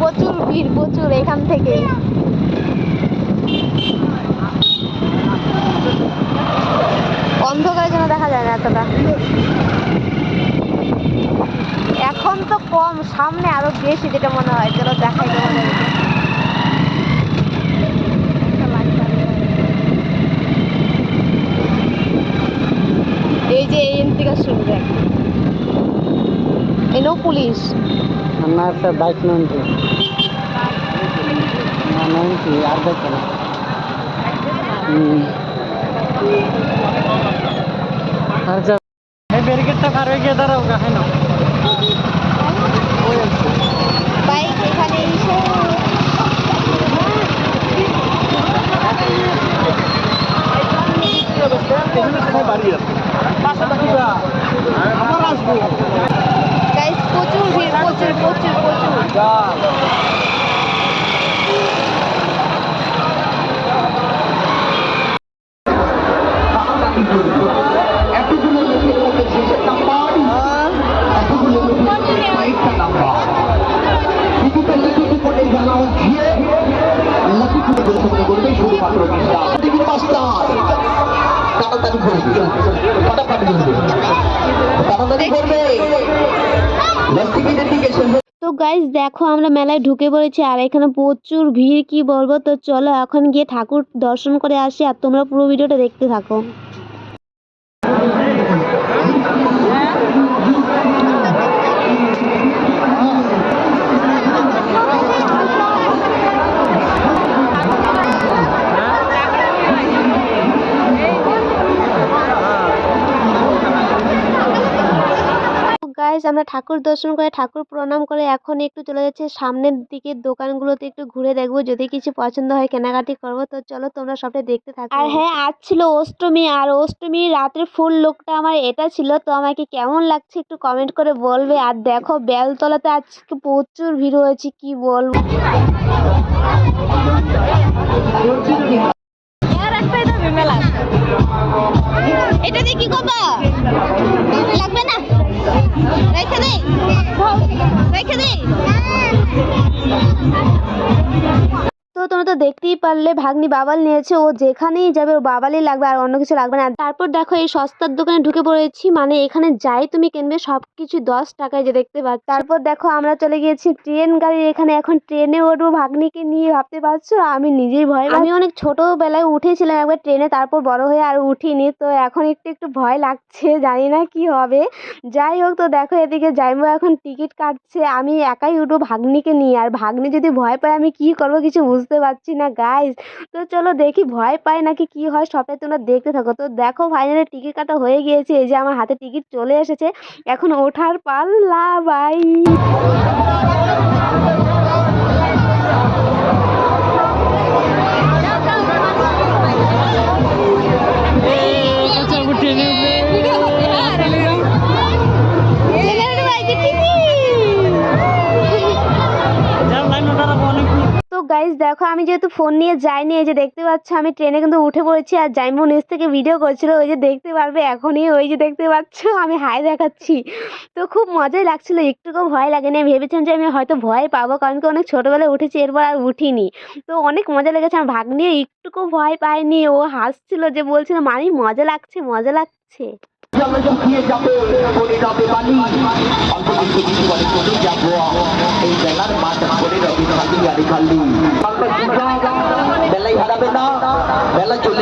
প্রচুর ভিড়, প্রচুর এখান থেকে। অন্ধকারের জন্য দেখা যায় না এতটা। এখন তো কম, সামনে আরও বেশি যেটা মনে হয় চলো দেখাই এই যে এই থেকে শুরু, দেখ। এনো পুলিশ। আমার একটা বাইক নয়নটি না নয়নটি আর আচ্ছা এই ব্যারিকেডটা পার হয়ে গিয়ে দাঁড়াও গা হ্যাঁ না বাইক এখানে এসে। প্রচুর ভিড় প্রচুর প্রচুর প্রচুর। ফটাফট তাড়াতাড়ি করবে। টিকিটের দিকে তো গাইজ দেখো আমরা মেলায় ঢুকে পড়েছি আর এখানে প্রচুর ভিড় কি বলব? তো চলো এখন গিয়ে ঠাকুর দর্শন করে আসি আর তোমরা পুরো ভিডিওটা দেখতে থাকো। গাইস আমরা ঠাকুর দর্শন করে, ঠাকুর প্রণাম করে এখন একটু চলে যাচ্ছি। সামনের দিকে দোকানগুলোতে একটু ঘুরে দেখব, যদি কিছু পছন্দ হয় কেনাকাটি করব। তো চলো তোমরা সবটা দেখতে থাকো। আর হ্যাঁ আজ ছিল অষ্টমী, আর অষ্টমী রাতের ফুল লোকটা আমার, এটা ছিল। তো আমাকে কেমন লাগছে একটু কমেন্ট করে বলবে। আর দেখো, বেলতলাতে আজকে প্রচুর ভিড় হয়েছে, কি বলব? তো দেখতেই পারলে ভাগ্নি বাবাল নিয়েছে, ও যেখানেই যাবে ওর বাবালই লাগবে আর অন্য কিছু লাগবে না। তারপর দেখো এই সস্তার দোকানে ঢুকে পড়েছি মানে এখানে যাই তুমি কিনবে সব কিছু দশ টাকায় যে দেখতে পাচ্ছ। তারপর দেখো আমরা চলে গিয়েছি ট্রেন গাড়ি এখানে এখন ট্রেনে উঠবো, ভাগ্নিকে নিয়ে ভাবতে পারছ? আমি নিজেই ভয় আমি অনেক ছোটবেলায় উঠেছিলাম একবার ট্রেনে, তারপর বড় হয়ে আর উঠিনি, তো এখন একটু একটু ভয় লাগছে, জানি না কি হবে। যাই হোক তো দেখো এদিকে যাইবো এখন টিকিট কাটছে, আমি একাই উঠবো ভাগ্নিকে নিয়ে, আর ভাগ্নি যদি ভয় পায় আমি কি করব কিছু বুঝতে পারছি না গাইজ তো চলো দেখি, ভয় পায় নাকি কি হয়, সবটাই তোমরা দেখতে থাকো। তো দেখো ফাইনালি টিকিট কাটা হয়ে গিয়েছে। এই যে আমার হাতে টিকিট চলে এসেছে। এখন ওঠার পাল্লা বাই আচ্ছা দেখো, আমি যেহেতু ফোন নিয়ে যাইনি, এই যে দেখতে পাচ্ছ, আমি ট্রেনে কিন্তু উঠে পড়েছি আর জাইমু নিচ থেকে ভিডিও করছিল, ওই যে দেখতে পারবে এখনই, ওই যে দেখতে পাচ্ছ, আমি হাই দেখাচ্ছি। তো খুব মজাই লাগছিল একটুকুও ভয় লাগেনি, আমি ভেবেছিলাম যে আমি হয়তো ভয় পাবো, কারণ কি অনেক ছোটোবেলায় উঠেছি, এরপর আর উঠিনি। তো অনেক মজা লেগেছে, আমার ভাগ্নি একটুকু ভয় পায়নি, ও হাসছিল যে বলছিল, মানি, মজা লাগছে মজা লাগছে জল শুকিয়ে যাবে পড়ে যাবে বালি অল্প কিছু কিছু করে চলে যাব এই বেলার মাঠ পড়ে রবি খালি আর খালি বেলাই হারাবে না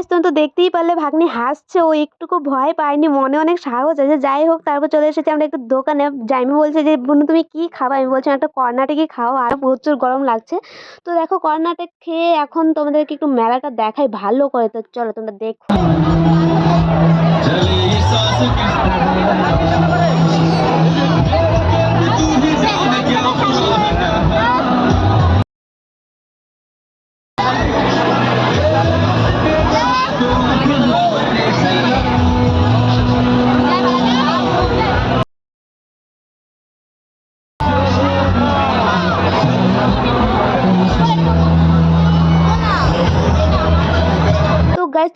গাইজ তো দেখতেই পারলে ভাগ্নি হাসছে, ও একটুকু ভয় পায়নি, মনে অনেক সাহস আছে। যাই হোক, তারপর চলে এসেছি আমরা একটু দোকানে। জাইমি বলছে যে, বোন, তুমি কি খাবা? আমি বলছিলাম একটা কর্নাটকি খাও? আর প্রচুর গরম লাগছে। তো দেখো, কর্নাটক খেয়ে এখন তোমাদেরকে একটু মেলাটা দেখাই, ভালো করে। তো চলো, তোমরা দেখো।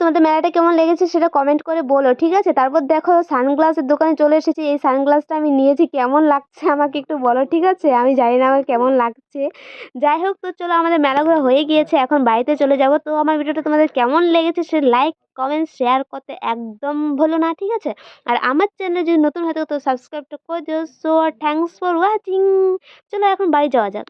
তোমাদের মেলাটা কেমন লেগেছে সেটা কমেন্ট করে বলো, ঠিক আছে? তারপর দেখো সানগ্লাসের দোকানে চলে এসেছি। এই সানগ্লাসটা আমি নিয়েছি, কেমন লাগছে আমাকে একটু বলো, ঠিক আছে? আমি জানি না আমার কেমন লাগছে। যাই হোক, তো চলো, আমাদের মেলাগুলো হয়ে গিয়েছে, এখন বাড়িতে চলে যাব। তো আমার ভিডিওটা তোমাদের কেমন লেগেছে সে লাইক কমেন্ট শেয়ার করতে একদম ভুলো না, ঠিক আছে? আর আমার চ্যানেল যদি নতুন হয়তো তো সাবস্ক্রাইবটা করে দিও। সো থ্যাংকস ফর ওয়াচিং চলো, এখন বাড়ি যাওয়া যাক।